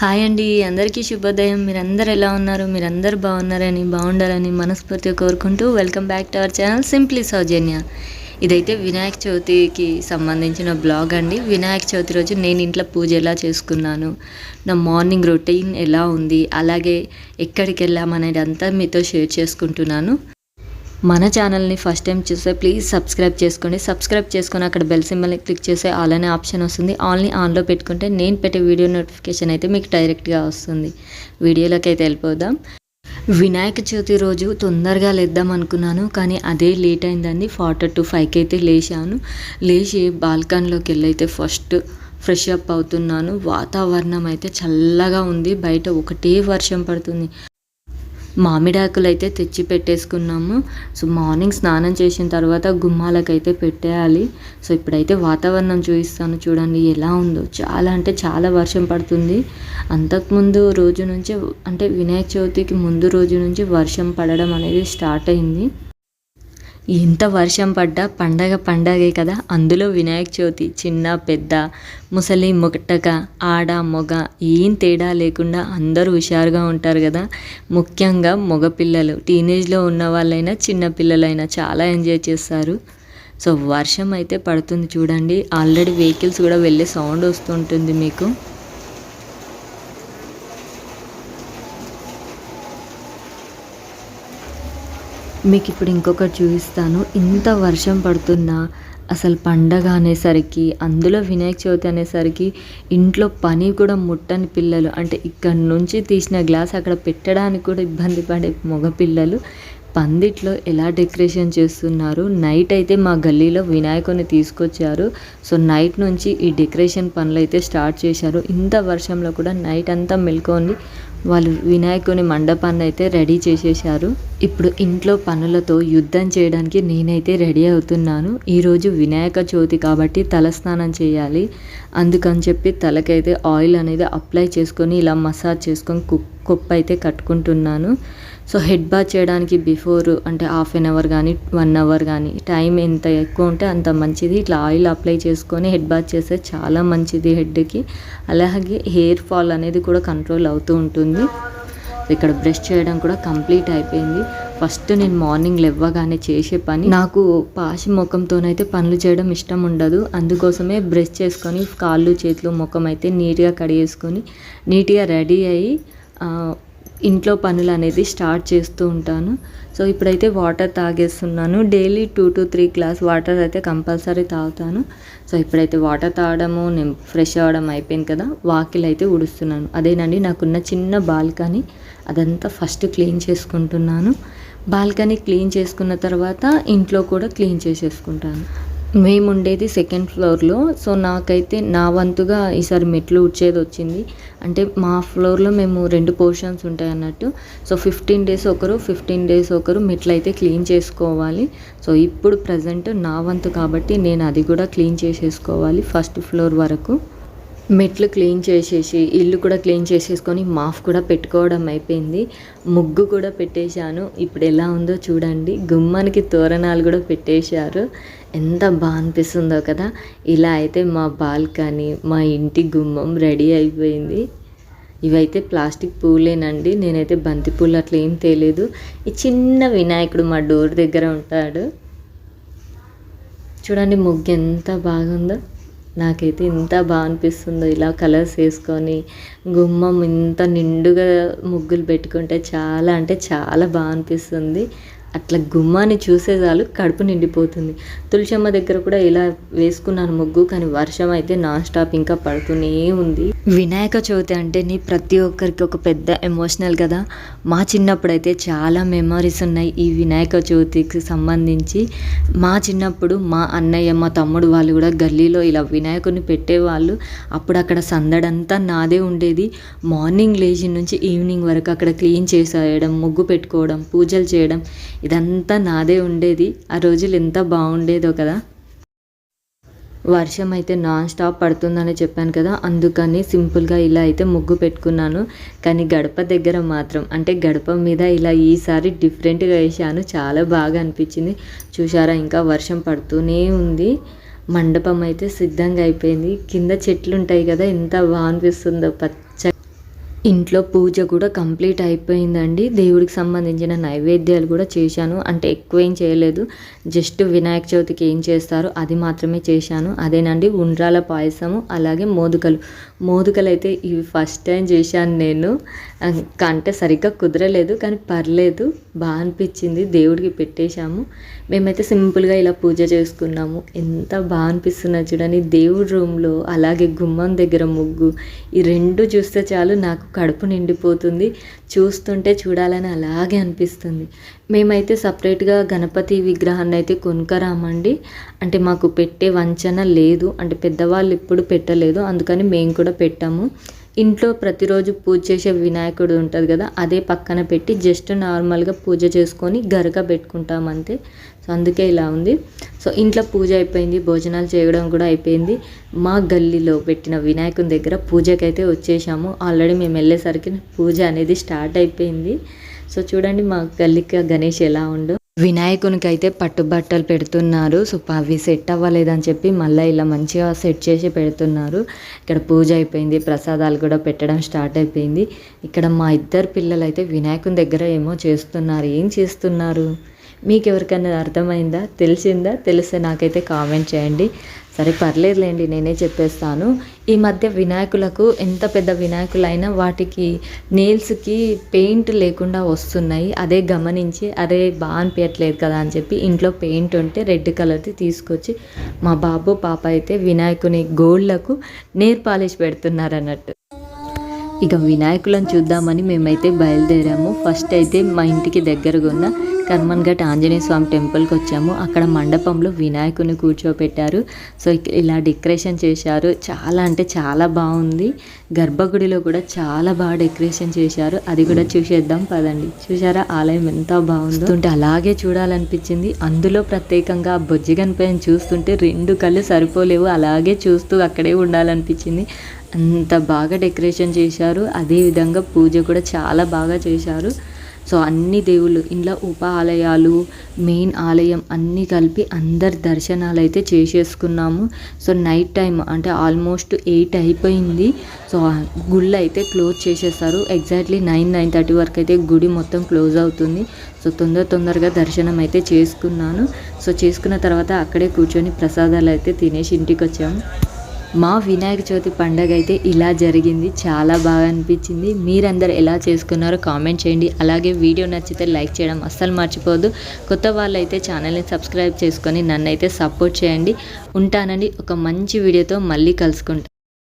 Hi అండి అందరికీ శుభోదయం. మీరందరూ ఎలా ఉన్నారు? మీరందరూ బాగున్నారని బాగుండాలని మనస్ఫూర్తిగా కోరుకుంటూ welcome back to our channel simply Soujanya. ఇదైతే వినాయక చవితికి సంబంధించిన బ్లాగ్ అండి. వినాయక చవితి రోజు నేను ఇంట్లో పూజ ఎలా చేసుకున్నాను నా మార్నింగ్ రొటీన్ ఎలా ఉంది అలాగే ఎక్కడికి వెళ్ళామనేది అంతా మీతో షేర్ చేసుకుంటున్నాను. మన ఛానల్ని ఫస్ట్ టైం చూస్తే ప్లీజ్ సబ్స్క్రైబ్ చేసుకోండి. సబ్స్క్రైబ్ చేసుకొని అక్కడ బెల్ సింబల్ని క్లిక్ చేస్తే ఆల్ అనే ఆప్షన్ వస్తుంది. ఆల్ని ఆన్లో పెట్టుకుంటే నేను పెట్టే వీడియో నోటిఫికేషన్ అయితే మీకు డైరెక్ట్గా వస్తుంది. వీడియోలోకి అయితే వెళ్ళిపోదాం. వినాయక చవితి రోజు తొందరగా లేద్దాం అనుకున్నాను కానీ అదే లేట్ అయిందండి. ఫార్టీ టు ఫైవ్కి అయితే లేచాను. లేచి బాల్కనీలోకి వెళ్ళైతే ఫస్ట్ ఫ్రెష్ అప్ అవుతున్నాను. వాతావరణం అయితే చల్లగా ఉంది. బయట ఒకటే వర్షం పడుతుంది. మామిడాకులు అయితే తెచ్చి పెట్టేసుకున్నాము. సో మార్నింగ్ స్నానం చేసిన తర్వాత గుమ్మాలకైతే పెట్టేయాలి. సో ఇప్పుడైతే వాతావరణం చూపిస్తాను చూడండి ఎలా ఉందో. చాలా అంటే చాలా వర్షం పడుతుంది. అంతకుముందు రోజు నుంచి అంటే వినాయక చవితికి ముందు రోజు నుంచి వర్షం పడడం అనేది స్టార్ట్ అయింది. ఎంత వర్షం పడ్డా పండగ పండగే కదా. అందులో వినాయక చవితి చిన్న పెద్ద ముసలి మొట్టక ఆడ మొగ ఏం తేడా లేకుండా అందరూ హుషారుగా ఉంటారు కదా. ముఖ్యంగా మగపిల్లలు టీనేజ్లో ఉన్న వాళ్ళైనా చిన్నపిల్లలైనా చాలా ఎంజాయ్ చేస్తారు. సో వర్షం అయితే పడుతుంది చూడండి. ఆల్రెడీ వెహికల్స్ కూడా వెళ్ళే సౌండ్ వస్తుంటుంది మీకు. మీకు ఇప్పుడు ఇంకొకటి చూపిస్తాను. ఇంత వర్షం పడుతున్నా అసలు పండగ అనేసరికి అందులో వినాయక చవితి అనేసరికి ఇంట్లో పని కూడా ముట్టని పిల్లలు. అంటే ఇక్కడ నుంచి తీసిన గ్లాస్ అక్కడ పెట్టడానికి కూడా ఇబ్బంది పడే మగపిల్లలు పందిట్లో ఎలా డెకరేషన్ చేస్తున్నారు? నైట్ అయితే మా గల్లీలో వినాయకుని తీసుకొచ్చారు. సో నైట్ నుంచి ఈ డెకరేషన్ పనులు అయితే స్టార్ట్ చేశారు. ఇంత వర్షంలో కూడా నైట్ అంతా మెల్కొని వాళ్ళు వినాయకుని మండపాన్ని అయితే రెడీ చేసేసారు ఇప్పుడు ఇంట్లో పనులతో యుద్ధం చేయడానికి నేనైతే రెడీ అవుతున్నాను. ఈరోజు వినాయక చవితి కాబట్టి తలస్నానం చేయాలి. అందుకని చెప్పి తలకైతే ఆయిల్ అనేది అప్లై చేసుకొని ఇలా మసాజ్ చేసుకొని కుప్ప అయితే కట్టుకుంటున్నాను. సో హెడ్ బాత్ చేయడానికి బిఫోర్ అంటే హాఫ్ అన్ అవర్ కానీ వన్ అవర్ కానీ టైం ఎంత ఎక్కువ ఉంటే అంత మంచిది. ఇట్లా ఆయిల్ అప్లై చేసుకొని హెడ్ బాత్ చేస్తే చాలా మంచిది హెడ్కి. అలాగే హెయిర్ ఫాల్ అనేది కూడా కంట్రోల్ అవుతూ ఉంటుంది. ఇక్కడ బ్రష్ చేయడం కూడా కంప్లీట్ అయిపోయింది. ఫస్ట్ నేను మార్నింగ్ లెవ్వగానే చేసే పని. నాకు పాషి ముఖంతోనైతే పనులు చేయడం ఇష్టం ఉండదు. అందుకోసమే బ్రష్ చేసుకొని కాళ్ళు చేతులు ముఖం అయితే నీట్గా కడిగేసుకొని నీట్గా రెడీ అయ్యి ఇంట్లో పనులు అనేది స్టార్ట్ చేస్తూ ఉంటాను. సో ఇప్పుడైతే water తాగేస్తున్నాను. Daily two to three glass water అయితే కంపల్సరీ తాగుతాను. సో ఇప్పుడైతే వాటర్ తాగడము నేను ఫ్రెష్ అవ్వడం అయిపోయింది కదా వాకిలు అయితే ఉడుస్తున్నాను అదేనండి నాకున్న చిన్న బాల్కనీ అదంతా ఫస్ట్ క్లీన్ చేసుకుంటున్నాను. బాల్కనీ క్లీన్ చేసుకున్న తర్వాత ఇంట్లో కూడా క్లీన్ చేసేసుకుంటాను. మేము ఉండేది సెకండ్ ఫ్లోర్లో సో నాకైతే నా వంతుగా ఈసారి మెట్లు ఉడ్చేది వచ్చింది. అంటే మా ఫ్లోర్లో మేము రెండు పోర్షన్స్ ఉంటాయి అన్నట్టు. సో ఫిఫ్టీన్ డేస్ ఒకరు ఫిఫ్టీన్ డేస్ ఒకరు మెట్లు అయితే క్లీన్ చేసుకోవాలి. సో ఇప్పుడు ప్రజెంట్ నా వంతు కాబట్టి నేను అది కూడా క్లీన్ చేసేసుకోవాలి ఫస్ట్ ఫ్లోర్ వరకు. మెట్లు క్లీన్ చేసేసి ఇల్లు కూడా క్లీన్ చేసేసుకొని మాఫ్ కూడా పెట్టుకోవడం అయిపోయింది. ముగ్గు కూడా పెట్టేశాను. ఇప్పుడు ఎలా ఉందో చూడండి. గుమ్మానికి తోరణాలు కూడా పెట్టేశారు. ఎంత బాగా అనిపిస్తుందో కదా. ఇలా అయితే మా బాల్కనీ మా ఇంటి గుమ్మం రెడీ అయిపోయింది. ఇవైతే ప్లాస్టిక్ పూలేనండి. నేనైతే బంతి పూలు అట్లా ఏం తేలేదు. ఈ చిన్న వినాయకుడు మా డోర్ దగ్గర ఉంటాడు. చూడండి ముగ్గు ఎంత బాగుందో. నాకైతే ఇంత బాగా అనిపిస్తుందో ఇలా కలర్స్ వేసుకొని గుమ్మం ఇంత నిండుగా ముగ్గులు పెట్టుకుంటే చాలా అంటే చాలా బాగా అనిపిస్తుంది. అట్లా గుమ్మాన్ని చూసే చాలు కడుపు నిండిపోతుంది. తులసమ్మ దగ్గర కూడా ఇలా వేసుకున్నాను ముగ్గు కానీ వర్షం అయితే నాన్ స్టాప్ ఇంకా పడుతూనే ఉంది. వినాయక చవితి అంటే నీ ప్రతి ఒక్కరికి ఒక పెద్ద ఎమోషనల్ కదా. మా చిన్నప్పుడు అయితే చాలా మెమరీస్ ఉన్నాయి ఈ వినాయక చవితికి సంబంధించి. మా చిన్నప్పుడు మా అన్నయ్య మా తమ్ముడు వాళ్ళు కూడా గల్లీలో ఇలా వినాయకుని పెట్టేవాళ్ళు. అప్పుడు అక్కడ సందడంతా నాదే ఉండేది. మార్నింగ్ లేచి నుంచి ఈవినింగ్ వరకు అక్కడ క్లీన్ చేసేయడం ముగ్గు పెట్టుకోవడం పూజలు చేయడం ఇదంతా నాదే ఉండేది. ఆ రోజులు ఎంత బాగుండేదో కదా. వర్షం అయితే నాన్ స్టాప్ పడుతుందని చెప్పాను కదా. అందుకని సింపుల్గా ఇలా అయితే ముగ్గు పెట్టుకున్నాను. కానీ గడప దగ్గర మాత్రం అంటే గడప మీద ఇలా ఈసారి డిఫరెంట్గా వేసాను చాలా బాగా అనిపించింది. చూసారా ఇంకా వర్షం పడుతూనే ఉంది. మండపం అయితే సిద్ధంగా అయిపోయింది. కింద చెట్లు ఉంటాయి కదా ఎంత బాగా అనిపిస్తుందో పచ్చ ఇంట్లో పూజ కూడా కంప్లీట్ అయిపోయిందండి. దేవుడికి సంబంధించిన నైవేద్యాలు కూడా చేశాను. అంటే ఎక్కువ ఏం చేయలేదు. జస్ట్ వినాయక చవితికి ఏం చేస్తారో అది మాత్రమే చేశాను. అదేనండి ఉండ్రాల పాయసము అలాగే మోదుకలు. మోదుకలు అయితే ఇవి ఫస్ట్ టైం చేశాను నేను. అంటే సరిగ్గా కుదరలేదు కానీ పర్లేదు. బాగా అనిపించింది. దేవుడికి పెట్టేశాము. మేమైతే సింపుల్గా ఇలా పూజ చేసుకున్నాము. ఎంత బాగా అనిపిస్తున్నా చూడండి. దేవుడి రూమ్లో అలాగే గుమ్మం దగ్గర ముగ్గు ఈ రెండు చూస్తే చాలు నాకు కడుపు నిండిపోతుంది. చూస్తుంటే చూడాలని అలాగే అనిపిస్తుంది. మేమైతే సపరేట్గా గణపతి విగ్రహాన్ని అయితే కొనుకరామండి అంటే మాకు పెట్టే వంచన లేదు. అంటే పెద్దవాళ్ళు ఇప్పుడు పెట్టలేదు. అందుకని మేము కూడా పెట్టాము. ఇంట్లో ప్రతిరోజు పూజ చేసే వినాయకుడు ఉంటుంది కదా అదే పక్కన పెట్టి జస్ట్ నార్మల్గా పూజ చేసుకొని గరక పెట్టుకుంటాం అంతే. సో అందుకే ఇలా ఉంది. సో ఇంట్లో పూజ అయిపోయింది భోజనాలు చేయడం కూడా అయిపోయింది. మా గల్లీలో పెట్టిన వినాయకుని దగ్గర పూజకైతే వచ్చేసాము. ఆల్రెడీ మేము వెళ్ళేసరికి పూజ అనేది స్టార్ట్ అయిపోయింది. సో చూడండి మా గల్లీకి గణేష్ ఎలా ఉండు. వినాయకునికి అయితే పట్టుబట్టలు పెడుతున్నారు. సో అవి సెట్ అవ్వలేదని చెప్పి మళ్ళీ ఇలా మంచిగా సెట్ చేసి పెడుతున్నారు. ఇక్కడ పూజ అయిపోయింది. ప్రసాదాలు కూడా పెట్టడం స్టార్ట్ అయిపోయింది. ఇక్కడ మా ఇద్దరు పిల్లలు అయితే వినాయకుని దగ్గర ఏమో చేస్తున్నారు. ఏం చేస్తున్నారు? మీకు ఎవరికైనా అర్థమైందా? తెలిసిందా? తెలిస్తే నాకైతే కామెంట్ చేయండి. సరే పర్లేదులేండి నేనే చెప్పేస్తాను. ఈ మధ్య వినాయకులకు ఎంత పెద్ద వినాయకులైనా వాటికి నెయిల్స్కి పెయింట్ లేకుండా వస్తున్నాయి. అదే గమనించి అరే బాగా అనిపించట్లేదు కదా అని చెప్పి ఇంట్లో పెయింట్ ఉంటే రెడ్ కలర్ది తీసుకొచ్చి మా బాబు పాప అయితే వినాయకుని గోళ్ళకు నేర్ పాలిష్ పెడుతున్నారు అన్నట్టు. ఇక వినాయకులను చూద్దామని మేమైతే బయలుదేరాము. ఫస్ట్ అయితే మా ఇంటికి దగ్గరగా ఉన్న కర్మన్ఘట్ ఆంజనేయ స్వామి టెంపుల్కి వచ్చాము. అక్కడ మండపంలో వినాయకుని కూర్చోపెట్టారు. సో ఇలా డెకరేషన్ చేశారు. చాలా అంటే చాలా బాగుంది. గర్భగుడిలో కూడా చాలా బాగా డెకరేషన్ చేశారు. అది కూడా చూసేద్దాం పదండి. చూసారా ఆలయం ఎంత బాగుందో. అంటే అలాగే చూడాలనిపించింది. అందులో ప్రత్యేకంగా ఆ పైన చూస్తుంటే రెండు కళ్ళు సరిపోలేవు. అలాగే చూస్తూ అక్కడే ఉండాలనిపించింది. అంత బాగా డెకరేషన్ చేశారు. అదేవిధంగా పూజ కూడా చాలా బాగా చేశారు. సో అన్ని దేవుళ్ళు ఇంట్లో ఉప ఆలయాలు మెయిన్ ఆలయం అన్నీ కలిపి అందరి దర్శనాలు అయితే చేసేసుకున్నాము. సో నైట్ టైం అంటే ఆల్మోస్ట్ ఎయిట్ అయిపోయింది. సో గుళ్ళు అయితే క్లోజ్ చేసేస్తారు. ఎగ్జాక్ట్లీ నైన్ నైన్ థర్టీ వరకు అయితే గుడి మొత్తం క్లోజ్ అవుతుంది. సో తొందర తొందరగా దర్శనం అయితే చేసుకున్నాను. సో చేసుకున్న తర్వాత అక్కడే కూర్చొని ప్రసాదాలు అయితే తినేసి ఇంటికి వచ్చాము. మా వినాయక చవితి పండగ అయితే ఇలా జరిగింది. చాలా బాగా అనిపించింది. మీరందరు ఎలా చేసుకున్నారో కామెంట్ చేయండి. అలాగే వీడియో నచ్చితే లైక్ చేయడం అస్సలు మర్చిపోదు కొత్త వాళ్ళైతే ఛానల్ని సబ్స్క్రైబ్ చేసుకొని నన్ను అయితే సపోర్ట్ చేయండి. ఉంటానండి. ఒక మంచి వీడియోతో మళ్ళీ కలుసుకుంటాను